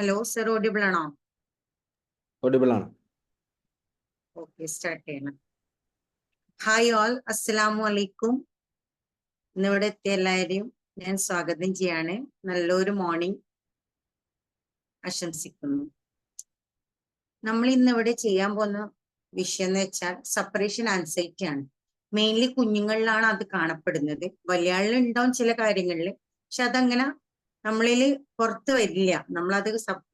Hello sir audible ആണോ? Audible ആണ്. Okay start ചെയ്യണം. ഹായ് ഓൾ അസ്സലാമു അലൈക്കും. ഇന്നിവിടെ എത്തിയ എല്ലാവരെയും ഞാൻ സ്വാഗതം ചെയ്യാണ്. നല്ലൊരു മോർണിംഗ് ആശംസിക്കുന്നു. നമ്മൾ ഇന്ന് ഇവിടെ ചെയ്യാൻ പോകുന്ന വിഷയം എന്ന് വെച്ചാൽ സെപ്പറേഷൻ ആൻസൈറ്റി ആണ്. മെയിൻലി കുഞ്ഞുങ്ങളിലാണ് അത് കാണപ്പെടുന്നത്. വലിയ ആളിലുണ്ടാവും ചില കാര്യങ്ങളിൽ. പക്ഷെ അതങ്ങനെ നമ്മളിൽ പുറത്ത് വരില്ല. നമ്മളത്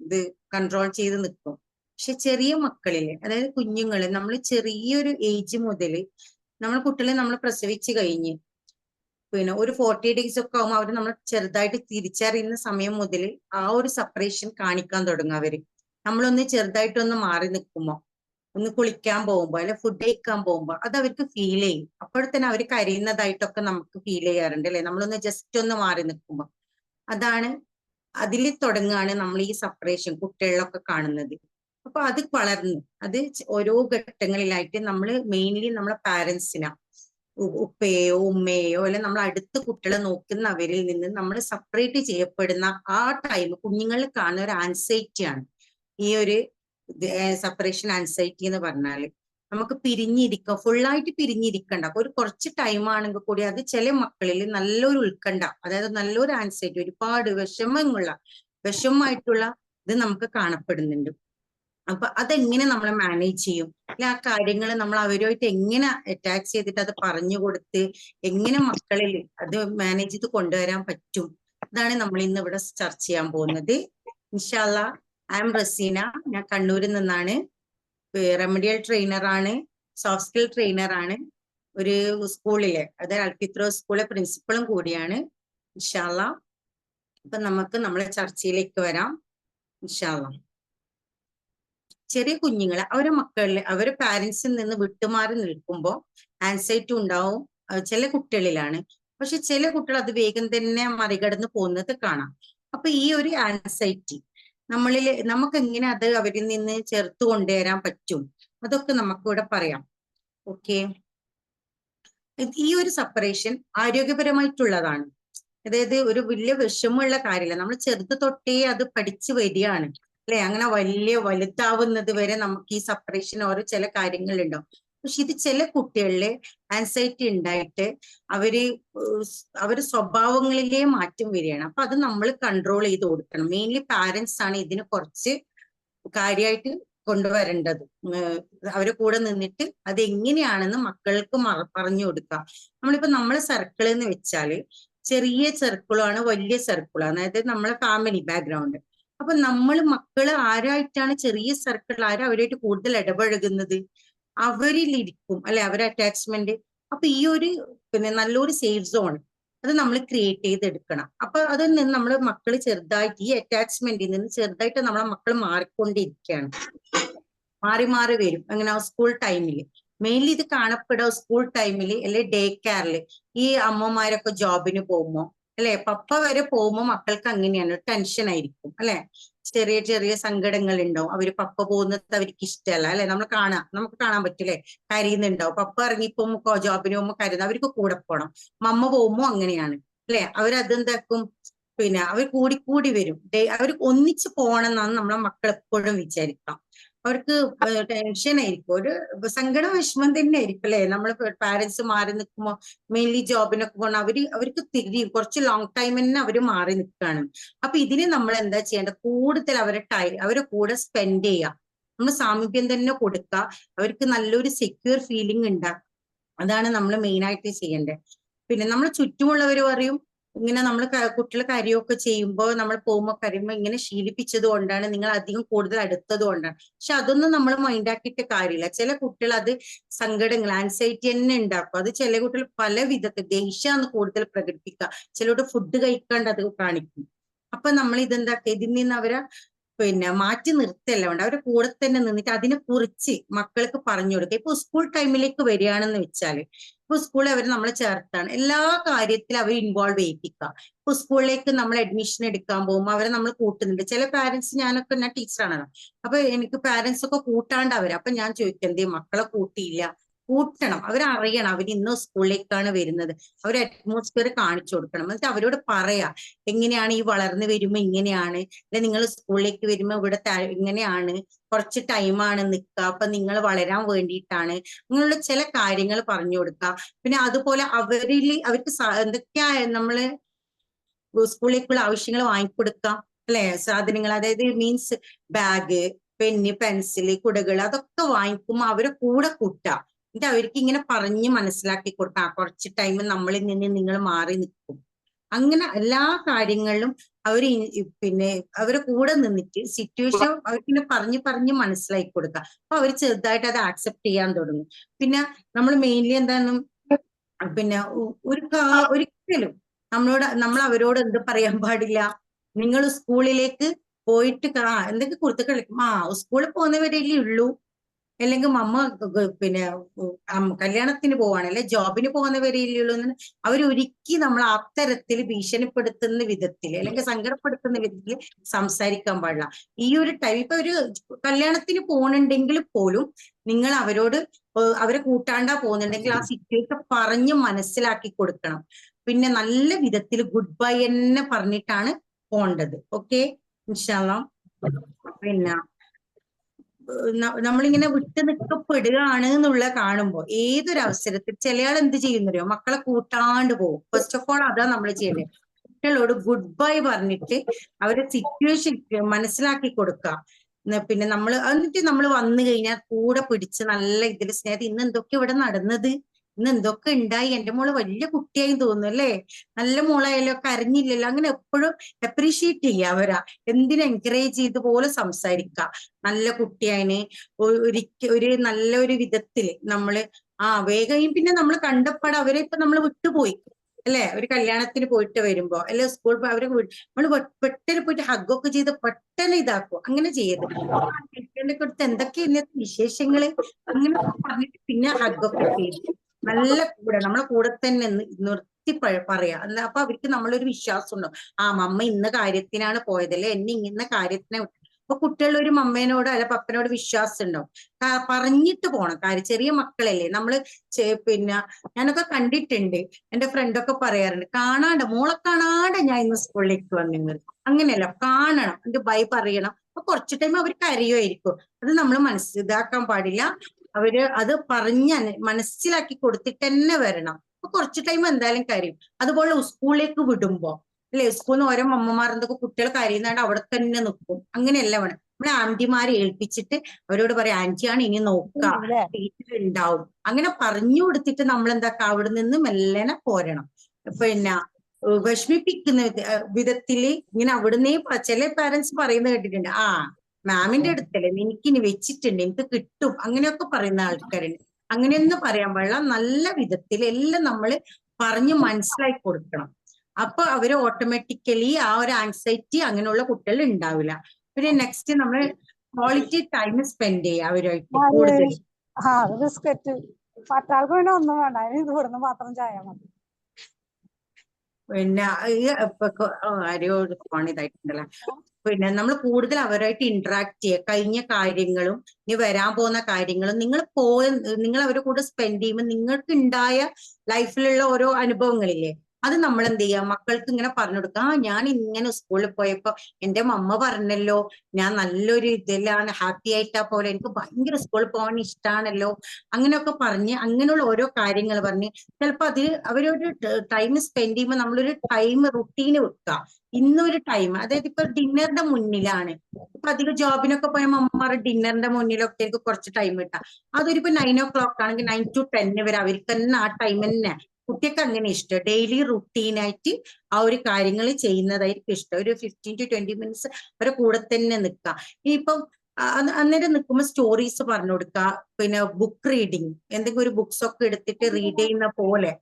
ഇത് കൺട്രോൾ ചെയ്ത് നിൽക്കും പക്ഷെ ചെറിയ മക്കളിൽ അതായത് കുഞ്ഞുങ്ങൾ നമ്മൾ ചെറിയൊരു ഏജ് മുതൽ നമ്മൾ കുട്ടികളെ നമ്മൾ പ്രസവിച്ചു കഴിഞ്ഞ് പിന്നെ ഒരു ഫോർട്ടി ഡേയ്സ് ഒക്കെ ആകുമ്പോൾ അവർ നമ്മൾ ചെറുതായിട്ട് തിരിച്ചറിയുന്ന സമയം മുതൽ ആ ഒരു സെപ്പറേഷൻ കാണിക്കാൻ തുടങ്ങും അവർ. നമ്മളൊന്ന് ചെറുതായിട്ടൊന്ന് മാറി നിൽക്കുമ്പോ ഒന്ന് കുളിക്കാൻ പോകുമ്പോ അല്ലെ ഫുഡ് കഴിക്കാൻ പോകുമ്പോ അത് അവർക്ക് ഫീൽ ചെയ്യും. അപ്പോഴത്തന്നെ അവർ കരയുന്നതായിട്ടൊക്കെ നമുക്ക് ഫീൽ ചെയ്യാറുണ്ട് അല്ലെ? നമ്മളൊന്ന് ജസ്റ്റ് ഒന്ന് മാറി നിൽക്കുമ്പോ. അതാണ് അതിൽ തുടങ്ങുകയാണ് നമ്മൾ ഈ സെപ്പറേഷൻ കുട്ടികളിലൊക്കെ കാണുന്നത്. അപ്പൊ അത് വളർന്നു അത് ഓരോ ഘട്ടങ്ങളിലായിട്ട് നമ്മൾ മെയിൻലി നമ്മളെ പാരന്റ്സിനാ ഉപ്പയോ ഉമ്മയോ അല്ലെ നമ്മൾ അടുത്ത കുട്ടികളെ നോക്കുന്നവരിൽ നിന്ന് നമ്മൾ സെപ്പറേറ്റ് ചെയ്യപ്പെടുന്ന ആ ടൈം കുഞ്ഞുങ്ങളിൽ കാണുന്ന ഒരു ആൻസൈറ്റിയാണ് ഈ ഒരു സെപ്പറേഷൻ ആൻസൈറ്റി എന്ന് പറഞ്ഞാൽ. നമുക്ക് പിരിഞ്ഞിരിക്കാം ഫുള്ളായിട്ട് പിരിഞ്ഞിരിക്കണ്ട. ഒരു കുറച്ച് ടൈം ആണെങ്കിൽ കൂടി അത് ചില മക്കളിൽ നല്ലൊരു ഉത്കണ്ഠ അതായത് നല്ലൊരു ആൻസൈറ്റി ഒരുപാട് വിഷമങ്ങളുള്ള വിഷമമായിട്ടുള്ള ഇത് നമുക്ക് കാണപ്പെടുന്നുണ്ട്. അപ്പൊ അതെങ്ങനെ നമ്മൾ മാനേജ് ചെയ്യും? അല്ലെ ആ കാര്യങ്ങൾ നമ്മൾ അവരുമായിട്ട് എങ്ങനെ അറ്റാച്ച് ചെയ്തിട്ട് അത് പറഞ്ഞു കൊടുത്ത് എങ്ങനെ മക്കളിൽ അത് മാനേജ് ചെയ്ത് കൊണ്ടുവരാൻ പറ്റും? ഇതാണ് നമ്മൾ ഇന്ന് ഇവിടെ ചർച്ച ചെയ്യാൻ പോകുന്നത്. ഇൻഷാല്ല ഐ എം റസീന ഞാൻ കണ്ണൂരിൽ നിന്നാണ്. റെമഡിയൽ ട്രെയിനർ ആണ് സോഫ്റ്റ് സ്കിൽ ട്രെയിനർ ആണ്. ഒരു സ്കൂളിലെ അതായത് അൽഫിത്രോ സ്കൂളിലെ പ്രിൻസിപ്പളും കൂടിയാണ്. ഇൻഷാല്ല അപ്പൊ നമുക്ക് നമ്മളെ ചർച്ചയിലേക്ക് വരാം. ഇൻഷാല്ല ചെറിയ കുഞ്ഞുങ്ങളെ അവരെ മക്കളിൽ അവരെ പാരന്റ്സിൽ നിന്ന് വിട്ടുമാറി നിൽക്കുമ്പോൾ ആൻസൈറ്റി ഉണ്ടാവും. ചില കുട്ടികളിലാണ്. പക്ഷെ ചില കുട്ടികൾ അത് വേഗം തന്നെ മറികടന്ന് പോകുന്നത് കാണാം. അപ്പൊ ഈ ഒരു ആൻസൈറ്റി നമ്മളിൽ നമുക്ക് എങ്ങനെ അത് അവരിൽ നിന്ന് ചേർത്ത് കൊണ്ടുവരാൻ പറ്റും? അതൊക്കെ നമുക്കിവിടെ പറയാം. ഓക്കെ. ഈ ഒരു സെപ്പറേഷൻ ആരോഗ്യപരമായിട്ടുള്ളതാണ്. അതായത് ഒരു വലിയ വിഷമമുള്ള കാര്യമില്ല. നമ്മൾ ചെറുത് തൊട്ടേ അത് പഠിച്ചു വരികയാണ്. അല്ലെ? അങ്ങനെ വലിയ വലുതാവുന്നത് വരെ നമുക്ക് ഈ സെപ്പറേഷൻ ഓരോ ചില കാര്യങ്ങളുണ്ടാവും. പക്ഷെ ഇത് ചില കുട്ടികളിൽ ആൻസൈറ്റി ഉണ്ടായിട്ട് അവർ അവർ സ്വഭാവങ്ങളിലേ മാറ്റം വരികയാണ്. അപ്പൊ അത് നമ്മൾ കൺട്രോൾ ചെയ്ത് കൊടുക്കണം. മെയിൻലി പാരന്റ്സ് ആണ് ഇതിന് കുറച്ച് കാര്യമായിട്ട് കൊണ്ടുവരേണ്ടത്. അവരെ കൂടെ നിന്നിട്ട് അത് എങ്ങനെയാണെന്ന് മക്കൾക്ക് പറഞ്ഞു കൊടുക്കുക നമ്മളിപ്പോ നമ്മളെ സർക്കിൾ എന്ന് വെച്ചാൽ ചെറിയ സർക്കിളാണ് വലിയ സർക്കിളാണ് അതായത് നമ്മളെ ഫാമിലി ബാക്ക്ഗ്രൗണ്ട് അപ്പൊ നമ്മൾ മക്കൾ ആരായിട്ടാണ് ചെറിയ സർക്കിൾ ആരും അവരായിട്ട് കൂടുതൽ ഇടപഴകുന്നത്? അവരിലിരിക്കും അല്ലെ? അവരെ അറ്റാച്ച്മെന്റ് അപ്പൊ ഈ ഒരു പിന്നെ നല്ലൊരു സേഫ് സോൺ അത് നമ്മൾ ക്രിയേറ്റ് ചെയ്തെടുക്കണം. അപ്പൊ അതിൽ നിന്ന് നമ്മൾ മക്കൾ ചെറുതായിട്ട് ഈ അറ്റാച്ച്മെന്റിൽ നിന്ന് ചെറുതായിട്ട് നമ്മളെ മക്കൾ മാറിക്കൊണ്ടിരിക്കുകയാണ്. മാറി മാറി വരും. അങ്ങനെ സ്കൂൾ ടൈമിൽ മെയിൻലി ഇത് കാണപ്പെടുക സ്കൂൾ ടൈമിൽ അല്ലെ ഡേ കെയറിൽ ഈ അമ്മമാരൊക്കെ ജോബിന് പോകുമ്പോ. അല്ലെ? പപ്പ വരെ പോകുമ്പോ മക്കൾക്ക് അങ്ങനെയാണ്. ടെൻഷൻ ആയിരിക്കും അല്ലെ? ചെറിയ ചെറിയ സങ്കടങ്ങൾ ഉണ്ടാവും അവർ പപ്പ പോകുന്നത് അവർക്ക് ഇഷ്ടമല്ല അല്ലെ? നമ്മൾ കാണാം. നമുക്ക് കാണാൻ പറ്റില്ലേ കരയുന്നുണ്ടാവും. പപ്പ ഇറങ്ങിപ്പോ ജോബിന് പോകുമ്പോ കരുതുന്നത് അവർക്ക് കൂടെ പോകണം മമ്മ പോകുമ്പോ അങ്ങനെയാണ് അല്ലെ? അവരതെന്താക്കും പിന്നെ അവർ കൂടി കൂടി വരും. അവർ ഒന്നിച്ച് പോകണം എന്നാണ് നമ്മളെ മക്കൾ എപ്പോഴും വിചാരിക്കാം അവർക്ക് ടെൻഷൻ ആയിരിക്കും. ഒരു സങ്കടം വിഷമം തന്നെ ആയിരിക്കും അല്ലെ? നമ്മൾ പാരന്റ്സ് മാറി നിൽക്കുമ്പോ മെയിൻലി ജോബിനൊക്കെ പോകണം അവർ അവർക്ക് തിരിയും കുറച്ച് ലോങ് ടൈം തന്നെ അവർ മാറി നിൽക്കുകയാണ് അപ്പൊ ഇതിന് നമ്മൾ എന്താ ചെയ്യേണ്ടത്? കൂടുതൽ അവരെ ടൈ അവരെ കൂടെ സ്പെൻഡ് ചെയ്യുക. നമ്മൾ സാമീപ്യം തന്നെ കൊടുക്കുക അവർക്ക് നല്ലൊരു സെക്യൂർ ഫീലിംഗ് ഉണ്ടാക്കുക അതാണ് നമ്മൾ മെയിൻ ആയിട്ട് ചെയ്യേണ്ടത്. പിന്നെ നമ്മൾ ചുറ്റുമുള്ളവർ പറയും ഇങ്ങനെ നമ്മൾ കുട്ടികൾ കരയൊക്കെ ചെയ്യുമ്പോൾ നമ്മൾ പോകുമ്പോൾ കരയുമ്പോൾ ഇങ്ങനെ ശീലിപ്പിച്ചത് കൊണ്ടാണ് നിങ്ങൾ അധികം കൂടുതൽ അടുത്തത് കൊണ്ടാണ്. പക്ഷെ അതൊന്നും നമ്മൾ മൈൻഡ് ആക്കിയിട്ട് കാര്യമില്ല. ചില കുട്ടികൾ അത് സങ്കടങ്ങൾ ആൻസൈറ്റി തന്നെ ഉണ്ടാക്കും. അത് ചില കുട്ടികൾ പല വിധത്തിൽ ദേഷ്യമാണ് കൂടുതൽ പ്രകടിപ്പിക്കുക. ചിലരോട് ഫുഡ് കഴിക്കാണ്ട് അത് കാണിക്കും. അപ്പൊ നമ്മൾ ഇതെന്താക്കുക? ഇതിൽ നിന്ന് അവരെ പിന്നെ മാറ്റി നിർത്തല്ല വേണ്ട അവരെ കൂടെ തന്നെ നിന്നിട്ട് അതിനെ കുറിച്ച് മക്കൾക്ക് പറഞ്ഞു കൊടുക്കുക. ഇപ്പൊ സ്കൂൾ ടൈമിലേക്ക് വരികയാണെന്ന് വെച്ചാൽ ഇപ്പൊ സ്കൂളിൽ അവർ നമ്മളെ ചേർത്താണ്. എല്ലാ കാര്യത്തിലും അവർ ഇൻവോൾവ് ചെയ്യിപ്പിക്കുക ഇപ്പൊ സ്കൂളിലേക്ക് നമ്മൾ അഡ്മിഷൻ എടുക്കാൻ പോകുമ്പോൾ അവരെ നമ്മൾ കൂട്ടുന്നുണ്ട്. ചില പാരന്റ്സ് ഞാനൊക്കെ ഞാൻ ടീച്ചറാണല്ലോ അപ്പൊ എനിക്ക് പാരന്റ്സ് ഒക്കെ കൂട്ടാണ്ട് അവർ. അപ്പൊ ഞാൻ ചോദിക്കും എന്തേ മക്കളെ കൂട്ടിയില്ല. കൂട്ടണം. അവരറിയണം. അവർ ഇന്ന് സ്കൂളിലേക്കാണ് വരുന്നത്. അവർ അറ്റ്മോസ്ഫിയർ കാണിച്ചു കൊടുക്കണം. എന്നിട്ട് അവരോട് പറയാ എങ്ങനെയാണ് ഈ വളർന്നു വരുമ്പോ ഇങ്ങനെയാണ്? അല്ലെ നിങ്ങൾ സ്കൂളിലേക്ക് വരുമ്പോ ഇവിടെ ഇങ്ങനെയാണ്? കുറച്ച് ടൈമാണ് നിൽക്കുക അപ്പൊ നിങ്ങൾ വളരാൻ വേണ്ടിയിട്ടാണ്. അങ്ങനെയുള്ള ചില കാര്യങ്ങൾ പറഞ്ഞു കൊടുക്കുക പിന്നെ അതുപോലെ അവരിൽ അവർക്ക് എന്തൊക്കെയാ നമ്മൾ സ്കൂളിലേക്കുള്ള ആവശ്യങ്ങൾ വാങ്ങിക്കൊടുക്കാം അല്ലെ? സാധനങ്ങൾ അതായത് മീൻസ് ബാഗ് പെന്ന് പെൻസിൽ കുടകൾ അതൊക്കെ വാങ്ങിക്കുമ്പോ അവരെ കൂടെ കൂട്ടാം. എന്നിട്ട് അവർക്ക് ഇങ്ങനെ പറഞ്ഞ് മനസ്സിലാക്കി കൊടുക്കാം കുറച്ച് ടൈം നമ്മളിൽ നിന്ന് നിങ്ങൾ മാറി നിൽക്കും. അങ്ങനെ എല്ലാ കാര്യങ്ങളിലും അവർ പിന്നെ അവരെ കൂടെ നിന്നിട്ട് സിറ്റുവേഷൻ അവർക്കിങ്ങനെ പറഞ്ഞ് പറഞ്ഞ് മനസ്സിലാക്കി കൊടുക്കുക. അപ്പൊ അവർ ചെറുതായിട്ട് അത് ആക്സെപ്റ്റ് ചെയ്യാൻ തുടങ്ങും. പിന്നെ നമ്മൾ മെയിൻലി എന്താണ്? പിന്നെ ഒരു ഒരിക്കലും നമ്മളോട് നമ്മൾ അവരോട് എന്ത് പറയാൻ പാടില്ല. നിങ്ങൾ സ്കൂളിലേക്ക് പോയിട്ട് എന്തൊക്കെ കൊടുത്ത് കളിക്കും. ആ സ്കൂളിൽ പോകുന്നവരല്ലേ ഉള്ളൂ. അല്ലെങ്കിൽ മമ്മ പിന്നെ കല്യാണത്തിന് പോവാണ് അല്ലെ ജോബിന് പോകുന്നവരല്ലേ ഉള്ളൂ എന്ന് അവരൊരുക്കി നമ്മൾ അത്തരത്തിൽ ഭീഷണിപ്പെടുത്തുന്ന വിധത്തിൽ അല്ലെങ്കിൽ സങ്കടപ്പെടുത്തുന്ന വിധത്തിൽ സംസാരിക്കാൻ പാടില്ല. ഈ ഒരു ടൈം ഇപ്പൊ ഒരു കല്യാണത്തിന് പോകണുണ്ടെങ്കിൽ പോലും നിങ്ങൾ അവരോട് അവരെ കൂട്ടാണ്ടാ പോകുന്നുണ്ടെങ്കിൽ ആ സിറ്റുവേഷൻ പറഞ്ഞ് മനസ്സിലാക്കി കൊടുക്കണം. പിന്നെ നല്ല വിധത്തിൽ ഗുഡ് ബൈ തന്നെ പറഞ്ഞിട്ടാണ് പോണ്ടത്. ഓക്കെ ഇൻഷാല്ലാം പിന്നെ നമ്മളിങ്ങനെ വിട്ടു നിൽക്കപ്പെടുകയാണ് എന്നുള്ള കാണുമ്പോൾ ഏതൊരു അവസരത്തിൽ ചിലയാൾ എന്ത് ചെയ്യുന്നറിയോ? മക്കളെ കൂട്ടാണ്ട് പോകും. ഫസ്റ്റ് ഓഫ് ഓൾ അതാ നമ്മൾ ചെയ്യേണ്ടത് കുട്ടികളോട് ഗുഡ് ബൈ പറഞ്ഞിട്ട് അവരെ സിറ്റുവേഷൻ മനസ്സിലാക്കി കൊടുക്കുക പിന്നെ നമ്മൾ എന്നിട്ട് നമ്മൾ വന്നു കഴിഞ്ഞാൽ കൂടെ പിടിച്ച് നല്ല ഇതിൽ സ്നേഹം ഇന്ന് എന്തൊക്കെ ഇവിടെ നടന്നത്? ഇന്ന് എന്തൊക്കെ ഉണ്ടായി എന്റെ മോൾ വലിയ കുട്ടിയായി തോന്നുന്നു അല്ലേ? നല്ല മോളായാലോ? കരഞ്ഞില്ലല്ലോ? അങ്ങനെ എപ്പോഴും അപ്രീഷിയേറ്റ് ചെയ്യുക അവരാ. എന്തിനു എൻകറേജ് ചെയ്ത് പോലെ സംസാരിക്കുക നല്ല കുട്ടിയായിന് ഒരിക്ക ഒരു നല്ല ഒരു വിധത്തിൽ നമ്മൾ ആ വേഗം പിന്നെ നമ്മൾ കണ്ടപ്പാട് അവരെ ഇപ്പൊ നമ്മൾ വിട്ടുപോയി. അല്ലെ? ഒരു കല്യാണത്തിന് പോയിട്ട് വരുമ്പോ അല്ലെ സ്കൂൾ അവരെ നമ്മൾ പെട്ടെന്ന് പോയിട്ട് ഹഗ്ഗൊക്കെ ചെയ്ത് പെട്ടെന്ന് ഇതാക്കും അങ്ങനെ ചെയ്യരുത്. കൊടുത്ത് അടുത്ത് എന്തൊക്കെ ഇന്നത്തെ വിശേഷങ്ങൾ? അങ്ങനെ പറഞ്ഞിട്ട് പിന്നെ ഹഗ്ഗൊക്കെ ചെയ്ത് നല്ല കൂടെ നമ്മളെ കൂടെ തന്നെ നിർത്തി പറയാ. അല്ല അപ്പൊ അവർക്ക് നമ്മളൊരു വിശ്വാസം ഉണ്ടാവും ആ മമ്മ ഇന്ന കാര്യത്തിനാണ് പോയതല്ലേ? എന്നെ ഇന്ന കാര്യത്തിനെ അപ്പൊ കുട്ടികളുടെ ഒരു മമ്മേനോട് അല്ല പപ്പനോട് വിശ്വാസം ഉണ്ടാവും പറഞ്ഞിട്ട് പോണം കാര്യം. ചെറിയ മക്കളല്ലേ? നമ്മൾ പിന്നെ ഞാനൊക്കെ കണ്ടിട്ടുണ്ട്. എന്റെ ഫ്രണ്ടൊക്കെ പറയാറുണ്ട്. കാണാണ്ട് മോളെ കാണാണ്ട് ഞാൻ ഇന്ന് സ്കൂളിലേക്ക് വന്നിരുന്നത് അങ്ങനെയല്ല കാണണം. എന്റെ ബൈ പറയണം. അപ്പൊ കുറച്ച് ടൈം അവർ കരയുമായിരിക്കും. അത് നമ്മൾ മനസ്സിലാക്കാൻ പാടില്ല. അവർ അത് പറഞ്ഞ് മനസ്സിലാക്കി കൊടുത്തിട്ട് തന്നെ വരണം. അപ്പൊ കുറച്ച് ടൈം എന്തായാലും കരയും. അതുപോലെ സ്കൂളിലേക്ക് വിടുമ്പോ അല്ലെ? സ്കൂളിൽ നിന്ന് ഓരോ അമ്മമാർ എന്തൊക്കെ കുട്ടികൾ കരയുന്നതാണ്ട് അവിടെ തന്നെ നിൽക്കും അങ്ങനെയല്ല വേണം. നമ്മളെ ആന്റിമാരെ ഏൽപ്പിച്ചിട്ട് അവരോട് പറയാം ആന്റിയാണ് ഇനി നോക്കുക ടീച്ചർ ഉണ്ടാവും അങ്ങനെ പറഞ്ഞു കൊടുത്തിട്ട് നമ്മൾ എന്താക്ക അവിടെ നിന്ന് മെല്ലനെ പോരണം. പിന്നെ വിഷമിപ്പിക്കുന്ന വിധത്തിൽ ഇങ്ങനെ അവിടുന്ന് ചില പാരന്റ്സ് പറയുന്നത് കേട്ടിട്ടുണ്ട്. ആ മാമിന്റെ അടുത്തല്ലേ? എനിക്കിനി വെച്ചിട്ടുണ്ട് എനിക്ക് കിട്ടും. അങ്ങനെയൊക്കെ പറയുന്ന ആൾക്കാരുണ്ട്. അങ്ങനെയൊന്നും പറയാൻ പാടില്ല. നല്ല വിധത്തിൽ എല്ലാം നമ്മൾ പറഞ്ഞു മനസ്സിലാക്കി കൊടുക്കണം. അപ്പൊ അവർ ഓട്ടോമാറ്റിക്കലി ആ ഒരു ആൻസൈറ്റി അങ്ങനെയുള്ള കുട്ടികൾ ഉണ്ടാവില്ല. പിന്നെ നെക്സ്റ്റ് നമ്മൾ ക്വാളിറ്റി ടൈം സ്പെൻഡ് ചെയ്യുക അവരുമായിട്ട് ആര്? കൂടുതൽ. ബിസ്ക്കറ്റ് പട്ടാൾക്ക് ഒന്നും വേണ്ട. അതിന് ഇത് ഇവിടുന്ന് മാത്രം ചായ മതി. പിന്നെ ആരെയോ ഫോൺ ഇതായിട്ടുണ്ടല്ലോ. പിന്നെ നമ്മൾ കൂടുതൽ അവരായിട്ട് ഇന്ററാക്ട് ചെയ്യുക. കഴിഞ്ഞ കാര്യങ്ങളും ഇനി വരാൻ പോകുന്ന കാര്യങ്ങളും നിങ്ങൾ പോയ നിങ്ങൾ അവരുടെ കൂടെ സ്പെൻഡ് ചെയ്യുമ്പോൾ നിങ്ങൾക്ക് ഉണ്ടായ ലൈഫിലുള്ള ഓരോ അനുഭവങ്ങളില്ലേ? അത് നമ്മൾ എന്ത് ചെയ്യുക മക്കൾക്ക് ഇങ്ങനെ പറഞ്ഞു കൊടുക്കുക ആ ഞാൻ ഇങ്ങനെ സ്കൂളിൽ പോയപ്പോ എന്റെ മമ്മ പറഞ്ഞല്ലോ ഞാൻ നല്ലൊരു ഇതിലാണ് ഹാപ്പി ആയിട്ടാ പോലെ. എനിക്ക് ഭയങ്കര സ്കൂളിൽ പോകാൻ ഇഷ്ടമാണല്ലോ അങ്ങനെയൊക്കെ പറഞ്ഞ് അങ്ങനെയുള്ള ഓരോ കാര്യങ്ങൾ പറഞ്ഞ് ചിലപ്പോ അതിൽ അവരൊരു ടൈം സ്പെൻഡ് ചെയ്യുമ്പോൾ നമ്മളൊരു ടൈം റുട്ടീന് വെക്കുക. ഇന്നൊരു ടൈം അതായത് ഇപ്പൊ ഡിന്നറിന്റെ മുന്നിലാണ്. ഇപ്പൊ അധികം ജോബിനൊക്കെ പോയ അമ്മമാർ ഡിന്നറിന്റെ മുന്നിലൊക്കെ എനിക്ക് കുറച്ച് ടൈം കിട്ടാം. അതൊരു ഇപ്പൊ നയൻ ഓ ക്ലോക്ക് ആണെങ്കിൽ നയൻ ടു ടെൻ വരെ അവർക്ക് തന്നെ ആ ടൈം തന്നെ കുട്ടിയൊക്കെ അങ്ങനെ ഇഷ്ടം. ഡെയിലി റുട്ടീനായിട്ട് ആ ഒരു കാര്യങ്ങൾ ചെയ്യുന്നതായിരിക്കും ഇഷ്ടം. ഒരു ഫിഫ്റ്റീൻ ടു ട്വന്റി മിനിറ്റ്സ് അവരെ കൂടെ തന്നെ നിൽക്കാം ഇനിയിപ്പം അന്നേരം നിൽക്കുമ്പോൾ സ്റ്റോറീസ് പറഞ്ഞു കൊടുക്കുക. പിന്നെ ബുക്ക് റീഡിങ് എന്തെങ്കിലും ഒരു ബുക്സ് ഒക്കെ എടുത്തിട്ട് റീഡ് ചെയ്യുന്ന പോലെ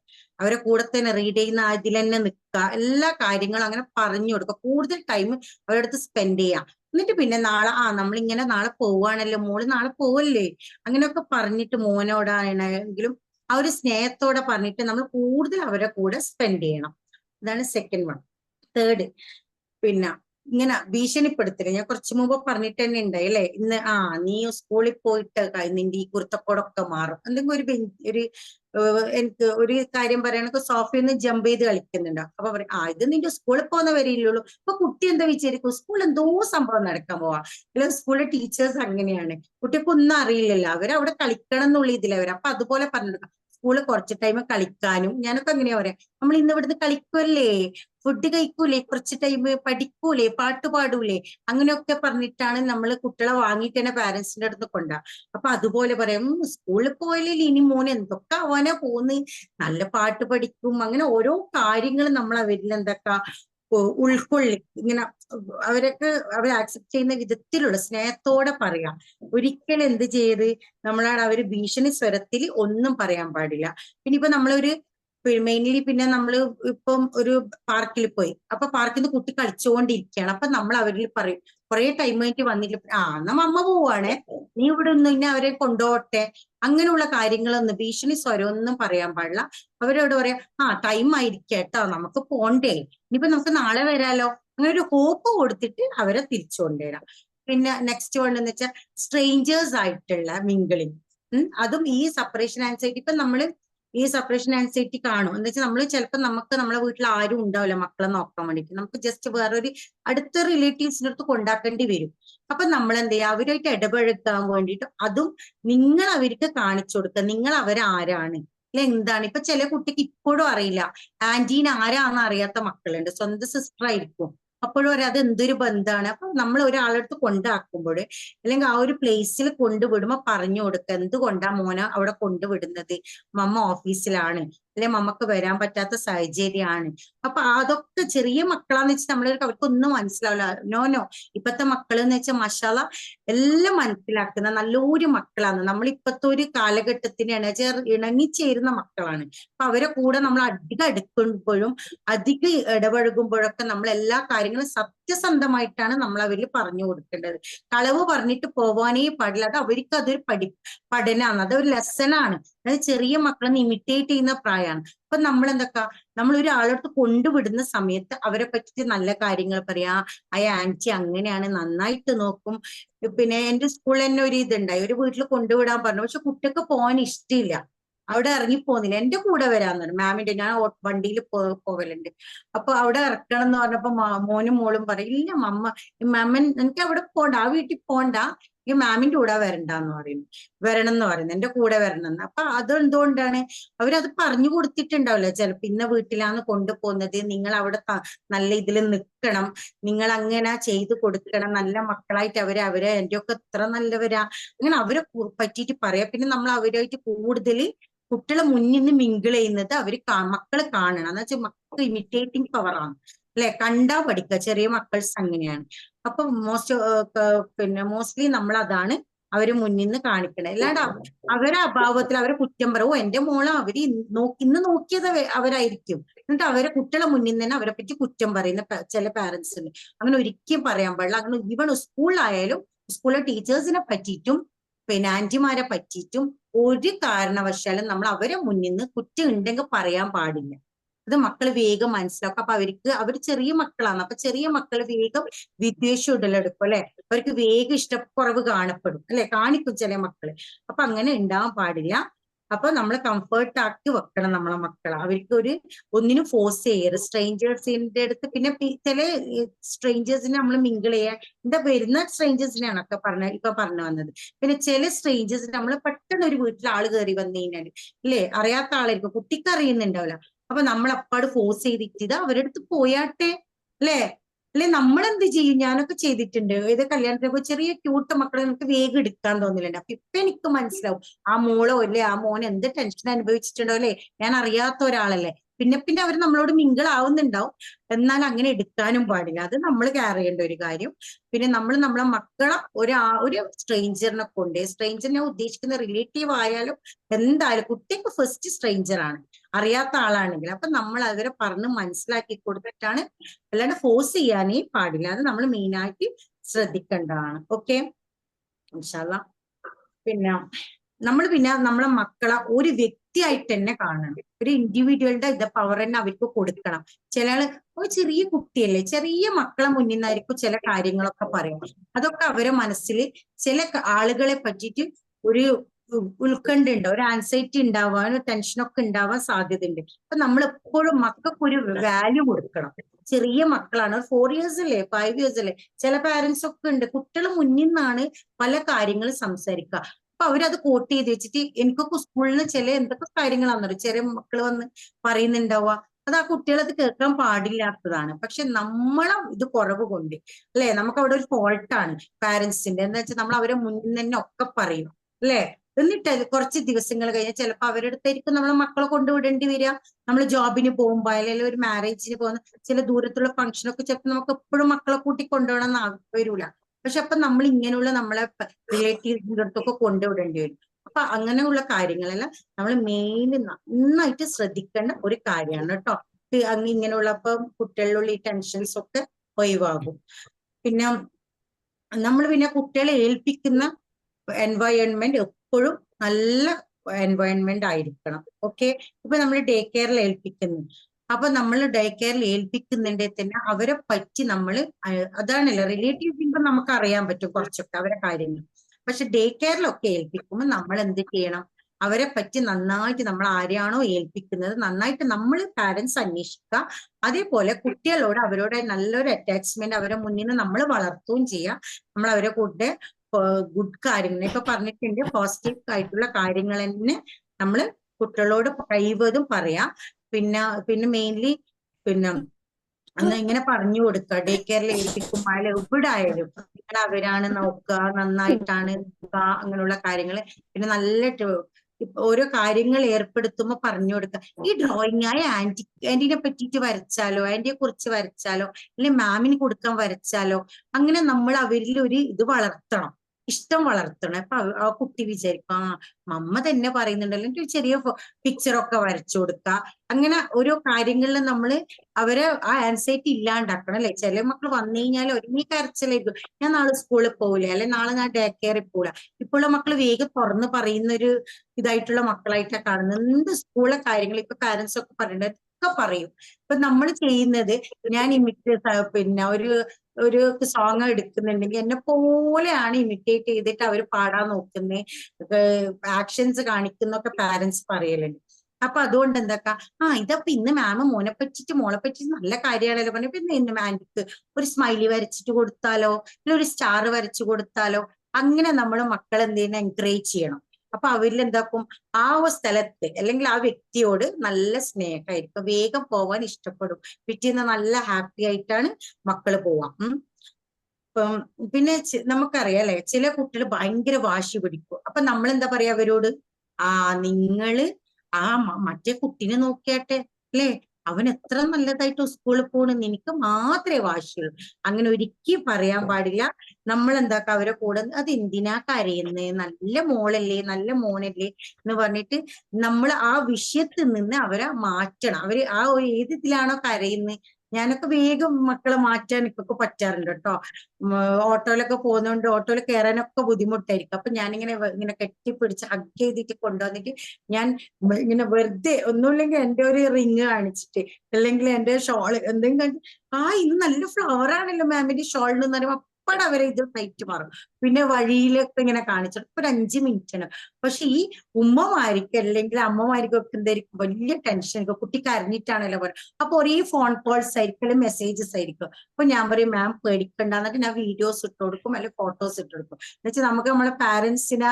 അവരെ കൂടെ തന്നെ റീഡ് ചെയ്യുന്ന അതിൽ തന്നെ നിൽക്കുക. എല്ലാ കാര്യങ്ങളും അങ്ങനെ പറഞ്ഞു കൊടുക്കുക. കൂടുതൽ ടൈം അവരുടെ അടുത്ത് സ്പെൻഡ് ചെയ്യാം എന്നിട്ട് പിന്നെ നാളെ ആ നമ്മളിങ്ങനെ നാളെ പോവാണല്ലോ മോൾ നാളെ പോവല്ലേ? അങ്ങനെയൊക്കെ പറഞ്ഞിട്ട് മോനോടാണെങ്കിലും ആ ഒരു സ്നേഹത്തോടെ പറഞ്ഞിട്ട് നമ്മൾ കൂടുതൽ അവരെ കൂടെ സ്പെൻഡ് ചെയ്യണം. അതാണ് സെക്കൻഡ് വൺ തേർഡ് പിന്നെ ഇങ്ങനെ ഭീഷണിപ്പെടുത്തില്ല ഞാൻ കുറച്ചു മുമ്പ് പറഞ്ഞിട്ട് തന്നെ ഉണ്ടായി അല്ലെ? ഇന്ന് ആ നീ സ്കൂളിൽ പോയിട്ട് നിന്റെ ഈ കുർത്തക്കോടൊക്കെ മാറും. എന്തെങ്കിലും ഒരു ഒരു എനിക്ക് ഒരു കാര്യം പറയണക്ക് സോഫയിൽ നിന്ന് ജമ്പ് ചെയ്ത് കളിക്കുന്നുണ്ടോ. അപ്പൊ പറയും ആ ഇത് നിന്റെ സ്കൂളിൽ പോകുന്ന വരെയില്ലുള്ളൂ അപ്പൊ കുട്ടി എന്താ വിചാരിക്കും? സ്കൂളിൽ എന്തോ സംഭവം നടക്കാൻ പോവാ. അല്ലെങ്കിൽ സ്കൂളിലെ ടീച്ചേഴ്സ് അങ്ങനെയാണ്. കുട്ടിക്ക് ഒന്നും അറിയില്ലല്ലോ. അവരവിടെ കളിക്കണം എന്നുള്ള ഇതിലവർ അപ്പൊ അതുപോലെ പറഞ്ഞെടുക്കാം സ്കൂളിൽ കുറച്ച് ടൈം കളിക്കാനും ഞാനൊക്കെ അങ്ങനെയാ പറയാം. നമ്മൾ ഇന്ന് ഇവിടുന്ന് കളിക്കുമല്ലേ ഫുഡ് കഴിക്കൂലേ കുറച്ച് ടൈം പഠിക്കൂലേ പാട്ട് പാടൂലേ അങ്ങനെയൊക്കെ പറഞ്ഞിട്ടാണ് നമ്മൾ കുട്ടികളെ വാങ്ങിയിട്ട് തന്നെ പാരന്റ്സിന്റെ അടുത്ത് കൊണ്ടാ. അപ്പൊ അതുപോലെ പറയാം സ്കൂളിൽ പോയാലേ ഇനി മോൻ എന്തൊക്കെ അവനെ പോന്ന് നല്ല പാട്ട് പഠിക്കും. അങ്ങനെ ഓരോ കാര്യങ്ങൾ നമ്മൾ അവരിൽ എന്തൊക്കെ? ഉൾക്കൊള്ളി ഇങ്ങനെ അവരൊക്കെ അവർ ആക്സെപ്റ്റ് ചെയ്യുന്ന വിധത്തിലുള്ള സ്നേഹത്തോടെ പറയാം. ഒരിക്കലും എന്ത് ചെയ്ത് നമ്മളാണ് അവർ ഭീഷണി സ്വരത്തിൽ ഒന്നും പറയാൻ പാടില്ല. പിന്നെ ഇപ്പൊ നമ്മളൊരു മെയിൻലി പിന്നെ നമ്മൾ ഇപ്പം ഒരു പാർക്കിൽ പോയി. അപ്പൊ പാർക്കിൽ നിന്ന് കുട്ടി കളിച്ചുകൊണ്ടിരിക്കുകയാണ് അപ്പൊ നമ്മൾ അവരിൽ പറയും കുറെ ടൈം കഴിഞ്ഞിട്ട് വന്നില്ല ആ എന്നാ അമ്മ പോവാണ്. നീ ഇവിടെ ഒന്ന് ഇന്നെ അവരെ കൊണ്ടുപോട്ടെ അങ്ങനെയുള്ള കാര്യങ്ങളൊന്നും ഭീഷണി സ്വരമൊന്നും പറയാൻ പാടില്ല. അവരോട് പറയാം ആ ടൈം ആയിരിക്കട്ടോ. നമുക്ക് പോണ്ടേ. ഇനിയിപ്പോ നമുക്ക് നാളെ വരാലോ. അങ്ങനെ ഒരു ഹോപ്പ് കൊടുത്തിട്ട് അവരെ തിരിച്ചു കൊണ്ടുവരാം പിന്നെ നെക്സ്റ്റ് വൺ എന്ന് വെച്ചാൽ സ്ട്രേഞ്ചേഴ്സ് ആയിട്ടുള്ള മിങ്കിളിങ് അതും ഈ സെപ്പറേഷൻ ആൻസൈറ്റി ഇപ്പൊ നമ്മൾ ഈ സെപ്പറേഷൻ ആൻസൈറ്റി കാണും. എന്ന് വെച്ചാൽ നമ്മൾ ചിലപ്പോൾ നമുക്ക് നമ്മുടെ വീട്ടിൽ ആരും ഉണ്ടാവില്ല മക്കളെ നോക്കാൻ വേണ്ടിയിട്ട് നമുക്ക് ജസ്റ്റ് വേറൊരു അടുത്ത റിലേറ്റീവ്സിന്റെ അടുത്ത് കൊണ്ടാക്കേണ്ടി വരും. അപ്പൊ നമ്മൾ എന്ത് ചെയ്യുക അവരുമായിട്ട് ഇടപഴകാൻ വേണ്ടിയിട്ട് അതും നിങ്ങൾ അവർക്ക് കാണിച്ചു കൊടുക്കുക നിങ്ങൾ അവരാരാണ് അല്ലെ എന്താണ്? ഇപ്പൊ ചില കുട്ടിക്ക് ഇപ്പോഴും അറിയില്ല. ആന്റീനെ ആരാന്ന് അറിയാത്ത മക്കളുണ്ട്. സ്വന്തം സിസ്റ്റർ ആയിരിക്കും. അപ്പോഴും അത് എന്തൊരു ബന്ധമാണ് അപ്പൊ നമ്മൾ ഒരാളടുത്ത് കൊണ്ടാക്കുമ്പോൾ അല്ലെങ്കിൽ ആ ഒരു പ്ലേസിൽ കൊണ്ടുവിടുമ്പോ പറഞ്ഞു കൊടുക്കുക. എന്തുകൊണ്ടാ മോനെ അവിടെ കൊണ്ടുവിടുന്നത്? മമ്മ ഓഫീസിലാണ്. അല്ലെ മമ്മക്ക് വരാൻ പറ്റാത്ത സാഹചര്യമാണ്. അപ്പൊ അതൊക്കെ ചെറിയ മക്കളാന്ന് വെച്ചാൽ നമ്മളൊരു അവർക്കൊന്നും മനസ്സിലാവില്ല. നോ നോ ഇപ്പത്തെ മക്കൾ എന്ന് വെച്ചാൽ മഷാല എല്ലാം മനസ്സിലാക്കുന്ന നല്ലൊരു മക്കളാണ്. നമ്മൾ ഇപ്പത്തെ ഒരു കാലഘട്ടത്തിനാണ് ചേർ ഇണങ്ങിച്ചേരുന്ന മക്കളാണ്. അപ്പൊ അവരെ കൂടെ നമ്മൾ അധികം അടുക്കുമ്പോഴും അധികം ഇടപഴകുമ്പോഴൊക്കെ നമ്മൾ എല്ലാ കാര്യങ്ങളും സത്യസന്ധമായിട്ടാണ് നമ്മൾ അവരിൽ പറഞ്ഞു കൊടുക്കേണ്ടത്. കളവ് പറഞ്ഞിട്ട് പോവാനേ പാടില്ല. അത് അവർക്ക് അതൊരു പഠി പഠനമാണ് അതൊരു ലെസണാണ് അതായത് ചെറിയ മക്കളെ ഇമിറ്റേറ്റ് ചെയ്യുന്ന പ്രായമാണ്. അപ്പൊ നമ്മൾ എന്തൊക്കെ നമ്മൾ ഒരാളടുത്ത് കൊണ്ടുവിടുന്ന സമയത്ത് അവരെ പറ്റിയിട്ട് നല്ല കാര്യങ്ങൾ പറയാ. ആ ആന്റി അങ്ങനെയാണ്. നന്നായിട്ട് നോക്കും. പിന്നെ എന്റെ സ്കൂളിൽ തന്നെ ഒരു ഇതുണ്ടായി. ഒരു വീട്ടിൽ കൊണ്ടുവിടാൻ പറഞ്ഞു. പക്ഷെ കുട്ടിക്ക് പോകാൻ ഇഷ്ടമില്ല അവിടെ ഇറങ്ങി പോകുന്നില്ല എന്റെ കൂടെ വരാന്ന് പറഞ്ഞു. മാമിന്റെ ഞാൻ വണ്ടിയിൽ പോവലുണ്ട്. അപ്പൊ അവിടെ ഇറക്കണം എന്ന് പറഞ്ഞപ്പോ മോനും മോളും പറയും ഇല്ല മമ്മ മാമൻ എനിക്ക് അവിടെ പോണ്ട ആ വീട്ടിൽ പോണ്ട. ഈ മാമിന്റെ കൂടെ വരണ്ടെന്ന് പറയുന്നു. വരണം എന്ന് പറയുന്നു. എന്റെ കൂടെ വരണം എന്ന്. അപ്പൊ അത് എന്തുകൊണ്ടാണ് അവരത് പറഞ്ഞു കൊടുത്തിട്ടുണ്ടാവില്ല. ചിലപ്പോ ഇന്ന വീട്ടിലാണ് കൊണ്ടുപോകുന്നത്. നിങ്ങൾ അവിടെ നല്ല ഇതിൽ നിൽക്കണം. നിങ്ങൾ അങ്ങനെ ചെയ്തു കൊടുക്കണം. നല്ല മക്കളായിട്ട് അവരെ അവരെ എന്റെ ഒക്കെ എത്ര നല്ലവരാ. അങ്ങനെ അവരെ പറ്റിയിട്ട് പറയാം. പിന്നെ നമ്മൾ അവരുമായിട്ട് കൂടുതൽ കുട്ടികളെ മുന്നിൽ നിന്ന് മിങ്കിൾ ചെയ്യുന്നത് അവർ മക്കളെ കാണണം. എന്ന് വെച്ചാൽ മക്കൾ ഇമിറ്റേറ്റിംഗ് പവറാണ് അല്ലെ? കണ്ടാ പഠിക്കുക ചെറിയ മക്കൾസ് അങ്ങനെയാണ്. അപ്പൊ മോസ്റ്റ് പിന്നെ മോസ്റ്റ്ലി നമ്മൾ അതാണ് അവർ മുന്നിൽ നിന്ന് കാണിക്കണത് അല്ലാണ്ട് അവരെ അഭാവത്തിൽ അവരെ കുറ്റം പറയുമോ എന്റെ മോളെ അവർ ഇന്ന് നോക്കിയത് അവരായിരിക്കും. എന്നിട്ട് അവരെ കുട്ടികളെ മുന്നിൽ നിന്ന് തന്നെ അവരെ പറ്റി കുറ്റം പറയുന്ന ചില പാരന്റ്സ് ഉണ്ട്. അങ്ങനെ ഒരിക്കലും പറയാൻ പാടില്ല. അങ്ങനെ ഈവൺ സ്കൂളിലായാലും സ്കൂളിലെ ടീച്ചേഴ്സിനെ പറ്റിയിട്ടും പിന്നെ ആന്റിമാരെ പറ്റിയിട്ടും ഒരു കാരണവശാലും നമ്മൾ അവരെ മുന്നിൽ നിന്ന് കുറ്റം ഉണ്ടെങ്കിൽ പറയാൻ പാടില്ല. അത് മക്കൾ വേഗം മനസ്സിലാക്കും. അപ്പൊ അവർക്ക് അവർ ചെറിയ മക്കളാണ്. അപ്പൊ ചെറിയ മക്കൾ വേഗം വിദ്വേഷം ഉടലെടുക്കും അല്ലെ? അവർക്ക് വേഗം ഇഷ്ടക്കുറവ് കാണപ്പെടും അല്ലെ? കാണിക്കും ചില മക്കൾ. അപ്പൊ അങ്ങനെ ഉണ്ടാവാൻ പാടില്ല. അപ്പൊ നമ്മളെ കംഫർട്ട് ആക്കി വെക്കണം നമ്മളെ മക്കളെ. അവർക്ക് ഒരു ഒന്നിനും ഫോഴ്സ് ചെയ്യരുത്. സ്ട്രേഞ്ചേഴ്സിന്റെ അടുത്ത് പിന്നെ ചില സ്ട്രേഞ്ചേഴ്സിനെ നമ്മൾ മിങ്കിൾ ചെയ്യാൻ എന്താ വരുന്ന സ്ട്രേഞ്ചേഴ്സിനെയാണ് ഒക്കെ പറഞ്ഞ ഇപ്പൊ പറഞ്ഞു വന്നത്. പിന്നെ ചില സ്ട്രേഞ്ചേഴ്സ് നമ്മൾ പെട്ടെന്ന് ഒരു വീട്ടിൽ ആൾ കയറി വന്നു കഴിഞ്ഞാൽ ഇല്ലേ? അറിയാത്ത ആളായിരിക്കും. കുട്ടിക്ക് അറിയുന്നുണ്ടാവില്ല. അപ്പൊ നമ്മൾ അപ്പാട് ഫോഴ്സ് ചെയ്തിട്ട് ഇത് അവരുടെ അടുത്ത് പോയാട്ടെ? അല്ലേ അല്ലെ നമ്മൾ എന്ത് ചെയ്യും? ഞാനൊക്കെ ചെയ്തിട്ടുണ്ട്. ഏത് കല്യാണത്തിനൊക്കെ ചെറിയ ക്യൂട്ട് മക്കളെ നമുക്ക് വേഗം എടുക്കാൻ തോന്നില്ല അപ്പൊ ഇപ്പൊ എനിക്ക് മനസ്സിലാവും. ആ മോളോ അല്ലെ ആ മോൻ എന്ത് ടെൻഷൻ അനുഭവിച്ചിട്ടുണ്ടോ അല്ലെ? ഞാൻ അറിയാത്ത ഒരാളല്ലേ. പിന്നെ പിന്നെ അവർ നമ്മളോട് മിങ്കിൾ ആവുന്നുണ്ടാവും. എന്നാൽ അങ്ങനെ എടുക്കാനും പാടില്ല. അത് നമ്മൾ കെയർ ചെയ്യേണ്ട ഒരു കാര്യം. പിന്നെ നമ്മൾ നമ്മളെ മക്കളെ ഒരു ഒരു സ്ട്രേഞ്ചറിനെ കൊണ്ട് സ്ട്രെയിഞ്ചറിനെ ഉദ്ദേശിക്കുന്ന റിലേറ്റീവ് ആയാലും എന്തായാലും കുട്ടിക്ക് ഫസ്റ്റ് സ്ട്രേഞ്ചർ ആണ്. അറിയാത്ത ആളാണെങ്കിൽ അപ്പൊ നമ്മൾ അവരെ പറഞ്ഞ് മനസ്സിലാക്കി കൊടുത്തിട്ടാണ് അല്ലാണ്ട് ഫോഴ്സ് ചെയ്യാനേ പാടില്ല. അത് നമ്മൾ മെയിൻ ആയിട്ട് ശ്രദ്ധിക്കേണ്ടതാണ്. ഓക്കെ പിന്നെ നമ്മൾ പിന്നെ നമ്മളെ മക്കളെ ഒരു വ്യക്തിയായിട്ട് തന്നെ കാണണം. ഒരു ഇൻഡിവിജ്വലിന്റെ ഇത് പവർ തന്നെ അവർക്ക് കൊടുക്കണം. ചില ആൾ ഒരു ചെറിയ കുട്ടിയല്ലേ? ചെറിയ മക്കളെ മുന്നിൽ നിന്നായിരിക്കും ചില കാര്യങ്ങളൊക്കെ പറയും അതൊക്കെ അവരെ മനസ്സിൽ ചില ആളുകളെ പറ്റിയിട്ട് ഒരു ഉത്കണ്ഠ ഉണ്ട് ഒരു ആൻസൈറ്റി ഉണ്ടാവാൻ ടെൻഷനൊക്കെ ഉണ്ടാവാൻ സാധ്യതയുണ്ട്. അപ്പൊ നമ്മൾ എപ്പോഴും മക്കൾക്ക് ഒരു വാല്യൂ കൊടുക്കണം. ചെറിയ മക്കളാണ്. ഫോർ ഇയേഴ്സ് അല്ലേ ഫൈവ് ഇയേഴ്സ് അല്ലേ ചില പാരന്റ്സ് ഒക്കെ ഉണ്ട് കുട്ടികൾ മുന്നിൽ നിന്നാണ് പല കാര്യങ്ങളും സംസാരിക്കുക അപ്പൊ അവരത് കോട്ട് ചെയ്ത് വെച്ചിട്ട് എനിക്കൊക്കെ സ്കൂളിൽ നിന്ന് ചില എന്തൊക്കെ കാര്യങ്ങളാണെന്നറിയോ ചെറിയ മക്കൾ വന്ന് പറയുന്നുണ്ടാവുക. അത് ആ കുട്ടികളത് കേൾക്കാൻ പാടില്ലാത്തതാണ്. പക്ഷെ നമ്മളും ഇത് കുറവ് കൊണ്ട് അല്ലെ? നമുക്ക് അവിടെ ഒരു ഫോൾട്ടാണ് പാരന്റ്സിന്റെ എന്താ വെച്ചാൽ നമ്മൾ അവരെ മുന്നിൽ തന്നെ ഒക്കെ പറയും അല്ലെ? എന്നിട്ട് കുറച്ച് ദിവസങ്ങൾ കഴിഞ്ഞാൽ ചിലപ്പോൾ അവരുടെ അടുത്തായിരിക്കും നമ്മളെ മക്കളെ കൊണ്ടുവിടേണ്ടി വരിക. നമ്മൾ ജോബിന് പോകുമ്പോൾ അല്ലെങ്കിൽ ഒരു മാരേജിന് പോകുന്ന ചില ദൂരത്തുള്ള ഫംഗ്ഷനൊക്കെ ചിലപ്പോൾ നമുക്ക് എപ്പോഴും മക്കളെ കൂട്ടി കൊണ്ടുപോകണം എന്ന് വരൂല. പക്ഷെ അപ്പൊ നമ്മൾ ഇങ്ങനെയുള്ള നമ്മളെ റിലേറ്റീവ്സിന്റെ അടുത്തൊക്കെ കൊണ്ടുവിടേണ്ടി വരും. അപ്പൊ അങ്ങനെയുള്ള കാര്യങ്ങളെല്ലാം നമ്മൾ മെയിൻ നന്നായിട്ട് ശ്രദ്ധിക്കേണ്ട ഒരു കാര്യമാണ് കേട്ടോ. ഇങ്ങനെയുള്ള അപ്പം കുട്ടികളിലുള്ള ഈ ടെൻഷൻസ് ഒക്കെ ഒഴിവാകും. പിന്നെ നമ്മൾ പിന്നെ കുട്ടികളെ ഏൽപ്പിക്കുന്ന എൻവയോൺമെന്റ് എപ്പോഴും നല്ല എൻവയോൺമെന്റ് ആയിരിക്കണം. ഓക്കെ ഇപ്പൊ നമ്മൾ ഡേ കെയറിൽ ഏൽപ്പിക്കുന്നു. അപ്പൊ നമ്മൾ ഡേ കെയറിൽ ഏൽപ്പിക്കുന്നുണ്ടെങ്കിൽ തന്നെ അവരെ പറ്റി നമ്മൾ അതാണല്ലോ റിലേറ്റീവ്സിന്റെ നമുക്ക് അറിയാൻ പറ്റും കുറച്ചൊക്കെ അവരെ കാര്യങ്ങൾ. പക്ഷെ ഡേ കെയറിലൊക്കെ ഏൽപ്പിക്കുമ്പോൾ നമ്മൾ എന്ത് ചെയ്യണം? അവരെ പറ്റി നന്നായിട്ട് നമ്മൾ ആരെയാണോ ഏൽപ്പിക്കുന്നത്? നന്നായിട്ട് നമ്മൾ പാരന്റ്സ് അന്വേഷിക്കുക. അതേപോലെ കുട്ടികളോട് അവരോട് നല്ലൊരു അറ്റാച്ച്മെന്റ് അവരെ മുന്നിൽ നിന്ന് നമ്മൾ വളർത്തുകയും ചെയ്യുക. നമ്മൾ അവരെ കൂടെ ഗുഡ് കാര്യങ്ങൾ ഇപ്പൊ പറഞ്ഞിട്ടുണ്ട്. പോസിറ്റീവ് ആയിട്ടുള്ള കാര്യങ്ങൾ തന്നെ നമ്മൾ കുട്ടികളോട് കഴിവതും പറയാം. പിന്നെ പിന്നെ മെയിൻലി പിന്നെ അന്ന് ഇങ്ങനെ പറഞ്ഞു കൊടുക്കുക. ഡേ കെയറിൽ ഏൽപ്പിക്കുമ്പോൾ എവിടെ ആയാലും അവരാണ് നോക്കുക നന്നായിട്ടാണ് അങ്ങനെയുള്ള കാര്യങ്ങൾ. പിന്നെ നല്ല ഓരോ കാര്യങ്ങൾ ഏർപ്പെടുത്തുമ്പോൾ പറഞ്ഞു കൊടുക്കുക. ഈ ഡ്രോയിങ് ആയ ആന്റി ആന്റിനെ പറ്റിയിട്ട് വരച്ചാലോ ആന്റിയെ കുറിച്ച് വരച്ചാലോ അല്ലെങ്കിൽ മാമിന് കൊടുക്കാൻ വരച്ചാലോ അങ്ങനെ നമ്മൾ അവരിൽ ഒരു ഇത് വളർത്തണം. ഇഷ്ടം വളർത്തണം. അപ്പൊ ആ കുട്ടി വിചാരിക്കും ആ മമ്മ തന്നെ പറയുന്നുണ്ടല്ലോ എനിക്ക് ചെറിയ പിക്ചറൊക്കെ വരച്ചു കൊടുക്കുക അങ്ങനെ ഓരോ കാര്യങ്ങളിൽ നമ്മൾ അവരെ ആ ആൻസൈറ്റി ഇല്ലാണ്ടാക്കണം അല്ലെ? ചില മക്കൾ വന്നു കഴിഞ്ഞാൽ ഒരുങ്ങി കരച്ചിലായിരിക്കും ഞാൻ നാളെ സ്കൂളിൽ പോകില്ല അല്ലെ നാളെ ഞാൻ ഡേ കെയറിൽ പോകില്ല ഇപ്പോഴുള്ള മക്കൾ വേഗം തുറന്ന് പറയുന്ന ഒരു ഇതായിട്ടുള്ള മക്കളായിട്ടാണ് കാണുന്നത്. എന്ത് സ്കൂളിലെ കാര്യങ്ങൾ? ഇപ്പൊ പാരന്റ്സ് ഒക്കെ പറയേണ്ടത് പറയും. ഇപ്പൊ നമ്മൾ ചെയ്യുന്നത് ഞാൻ ഇമിറ്റ് പിന്നെ ഒരു ഒരു സോങ് എടുക്കുന്നുണ്ടെങ്കിൽ എന്നെ പോലെയാണ് ഇമിറ്റേറ്റ് ചെയ്തിട്ട് അവർ പാടാൻ നോക്കുന്നത് ആക്ഷൻസ് കാണിക്കുന്നൊക്കെ പാരന്റ്സ് പറയലുണ്ട്. അപ്പൊ അതുകൊണ്ട് എന്താക്കാ? ആ ഇതപ്പൊ ഇന്ന് മാമ് മോനെ പറ്റിട്ട് മോളെ പറ്റിട്ട് നല്ല കാര്യമാണല്ലോ പറഞ്ഞു. പിന്നെ ഇന്ന് മാമിക്ക് ഒരു സ്മൈലി വരച്ചിട്ട് കൊടുത്താലോ? ഇല്ല ഒരു സ്റ്റാർ വരച്ചു കൊടുത്താലോ? അങ്ങനെ നമ്മൾ ചെയ്യുന്ന എൻകറേജ് ചെയ്യണം. അപ്പൊ അവരിൽ എന്താക്കും ആ ഒരു സ്ഥലത്ത് അല്ലെങ്കിൽ ആ വ്യക്തിയോട് നല്ല സ്നേഹമായിരിക്കും. വേഗം പോവാൻ ഇഷ്ടപ്പെടും. പിറ്റേന്ന് നല്ല ഹാപ്പി ആയിട്ടാണ് മക്കൾ പോവാം. പിന്നെ നമുക്കറിയാം അല്ലെ? ചില കുട്ടികൾ ഭയങ്കര വാശി പിടിക്കും. അപ്പൊ നമ്മൾ എന്താ പറയാ അവരോട്? ആ നിങ്ങൾ ആ മറ്റേ കുട്ടീനെ നോക്കിയാട്ടെ അല്ലേ? അവൻ എത്ര നല്ലതായിട്ട് സ്കൂളിൽ പോണ് എനിക്ക് മാത്രമേ വാശിയുള്ളൂ. അങ്ങനെ ഒരിക്കലും പറയാൻ പാടില്ല. നമ്മൾ എന്താക്ക അവരെ കൂടെ അത് എന്തിനാ കരയുന്നേ? നല്ല മോളല്ലേ? നല്ല മോനല്ലേ? എന്ന് പറഞ്ഞിട്ട് നമ്മൾ ആ വിഷയത്തിൽ നിന്ന് അവരെ മാറ്റണം. അവർ ആ ഒരു ഏത് ഇതിലാണോ കരയുന്നത് ഞാനൊക്കെ വേഗം മക്കളെ മാറ്റാൻ ഇപ്പൊക്കെ പറ്റാറുണ്ട് കേട്ടോ. ഓട്ടോയിലൊക്കെ പോകുന്നോണ്ട് ഓട്ടോയിൽ കയറാനൊക്കെ ബുദ്ധിമുട്ടായിരിക്കും. അപ്പൊ ഞാനിങ്ങനെ ഇങ്ങനെ കെട്ടിപ്പിടിച്ച് ഹഗ് ചെയ്തിട്ട് കൊണ്ടുവന്നിട്ട് ഞാൻ ഇങ്ങനെ വെറുതെ ഒന്നുമില്ലെങ്കിൽ എന്റെ ഒരു റിങ് കാണിച്ചിട്ട് അല്ലെങ്കിൽ എന്റെ ഷോൾ എന്തെങ്കിലും ആ ഇന്ന് നല്ല ഫ്ലവർ ആണല്ലോ മാമിന്റെ ഷോളിന് എന്ന് അപ്പടെ അവരെ ഇത് സൈറ്റ് മാറും. പിന്നെ വഴിയിലൊക്കെ ഇങ്ങനെ കാണിച്ചിട്ട് ഒരു അഞ്ച് മിനിറ്റാണ് പക്ഷെ ഈ ഉമ്മമാർക്ക് അല്ലെങ്കിൽ അമ്മമാർക്കും ഒക്കെ എന്തായിരിക്കും വലിയ ടെൻഷൻ ആയിരിക്കും കുട്ടി കരഞ്ഞിട്ടാണല്ലോ പറയുക അപ്പൊ ഒരേ ഫോൺ കോൾസ് ആയിരിക്കും അല്ലെങ്കിൽ മെസ്സേജസ് ആയിരിക്കും. അപ്പൊ ഞാൻ പറയും മാം പേടിക്കണ്ട എന്നിട്ട് ഞാൻ വീഡിയോസ് ഇട്ട് കൊടുക്കും അല്ലെങ്കിൽ ഫോട്ടോസ് ഇട്ട് കൊടുക്കും. എന്നുവെച്ചാൽ നമുക്ക് നമ്മളെ പാരന്റ്സിനെ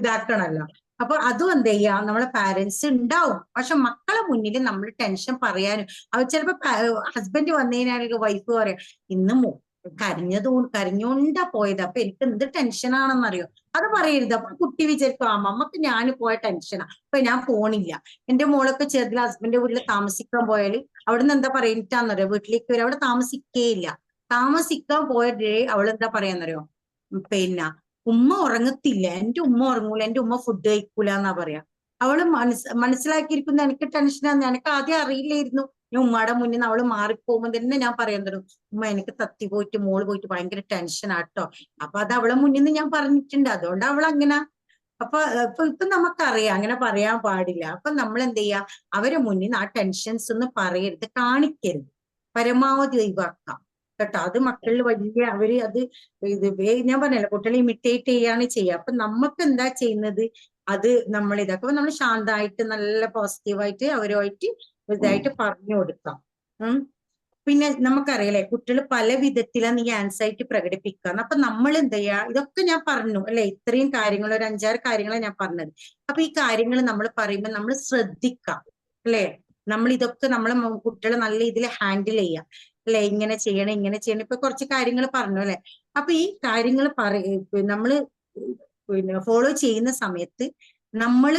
ഇതാക്കണമല്ലോ അപ്പൊ അതും എന്ത് ചെയ്യാം? നമ്മളെ പാരന്റ്സ് ഉണ്ടാവും പക്ഷെ മക്കളെ മുന്നിൽ നമ്മൾ ടെൻഷൻ പറയാനും. അവർ ചിലപ്പോ ഹസ്ബൻഡ് വന്നു കഴിഞ്ഞാൽ വൈഫ് പറയാം ഇന്ന് കരഞ്ഞത് കരഞ്ഞോണ്ടാ പോയത്. അപ്പൊ എനിക്ക് എന്ത് ടെൻഷനാണെന്നറിയോ അത് പറയരുത്. അപ്പൊ കുട്ടി വിചാരിക്കും ആ മമ്മക്ക് ഞാൻ പോയ ടെൻഷനാ അപ്പൊ ഞാൻ പോണില്ല. എന്റെ മോളൊക്കെ ചെറുതിൽ ഹസ്ബൻഡിന്റെ വീട്ടിൽ താമസിക്കാൻ പോയാൽ അവിടുന്ന് എന്താ പറയുന്നറിയോ വീട്ടിലേക്ക് വരും. അവിടെ താമസിക്കേയില്ല. താമസിക്കാൻ പോയ അവൾ എന്താ പറയാന്നറിയോ? പിന്നെ ഉമ്മ ഉറങ്ങത്തില്ല. എന്റെ ഉമ്മ ഉറങ്ങൂല. എന്റെ ഉമ്മ ഫുഡ് കഴിക്കൂല എന്നാ പറയാ. അവൾ മനസ് മനസ്സിലാക്കിയിരിക്കുന്ന എനിക്ക് ടെൻഷനാന്ന് എനിക്ക് ആദ്യം അറിയില്ലായിരുന്നു. ഞാൻ ഉമ്മയുടെ മുന്നിൽ നിന്ന് അവൾ മാറിപ്പോകുമ്പോൾ തന്നെ ഞാൻ പറയാൻ തുടങ്ങും ഉമ്മ എനിക്ക് തത്തി പോയിട്ട് മോൾ പോയിട്ട് ഭയങ്കര ടെൻഷൻ ആട്ടോ അപ്പൊ അത് അവളെ മുന്നിൽ നിന്ന് ഞാൻ പറഞ്ഞിട്ടുണ്ട്. അതുകൊണ്ട് അവൾ അങ്ങനെ അപ്പൊ ഇപ്പൊ ഇപ്പൊ നമുക്കറിയാം അങ്ങനെ പറയാൻ പാടില്ല. അപ്പൊ നമ്മൾ എന്ത് ചെയ്യാ? അവരെ മുന്നിൽ നിന്ന് ആ ടെൻഷൻസ് ഒന്നും പറയരുത് കാണിക്കരുത്. പരമാവധി ഒഴിവാക്കാം. കേട്ടോ? അത് മക്കളിൽ വലിയ അവർ അത് ഇത് ഞാൻ പറഞ്ഞല്ലോ കുട്ടികളെ ഇമിറ്റേറ്റ് ചെയ്യാണ് ചെയ്യുക. അപ്പൊ നമുക്ക് എന്താ ചെയ്യുന്നത്? അത് നമ്മൾ ഇതാക്കും. നമ്മൾ ശാന്തമായിട്ട് നല്ല പോസിറ്റീവായിട്ട് അവരുമായിട്ട് ഇതായിട്ട് പറഞ്ഞു കൊടുക്കാം. പിന്നെ നമുക്കറിയാലേ കുട്ടികൾ പല വിധത്തിലാണ് ഈ ആൻസൈറ്റി പ്രകടിപ്പിക്കുക അപ്പൊ നമ്മൾ എന്ത് ചെയ്യാ? ഇതൊക്കെ ഞാൻ പറഞ്ഞു അല്ലെ? ഇത്രയും കാര്യങ്ങൾ ഒരു അഞ്ചാറ് കാര്യങ്ങളാണ് ഞാൻ പറഞ്ഞത്. അപ്പൊ ഈ കാര്യങ്ങൾ നമ്മൾ പറയുമ്പോൾ നമ്മൾ ശ്രദ്ധിക്കാം അല്ലെ? നമ്മൾ ഇതൊക്കെ നമ്മളെ കുട്ടികളെ നല്ല രീതിയിൽ ഹാൻഡിൽ ചെയ്യാം അല്ലെ? ഇങ്ങനെ ചെയ്യണം ഇങ്ങനെ ചെയ്യണം. ഇപ്പൊ കുറച്ച് കാര്യങ്ങൾ പറഞ്ഞു അല്ലെ? അപ്പൊ ഈ കാര്യങ്ങൾ പറ നമ്മൾ പിന്നെ ഫോളോ ചെയ്യുന്ന സമയത്ത് നമ്മൾ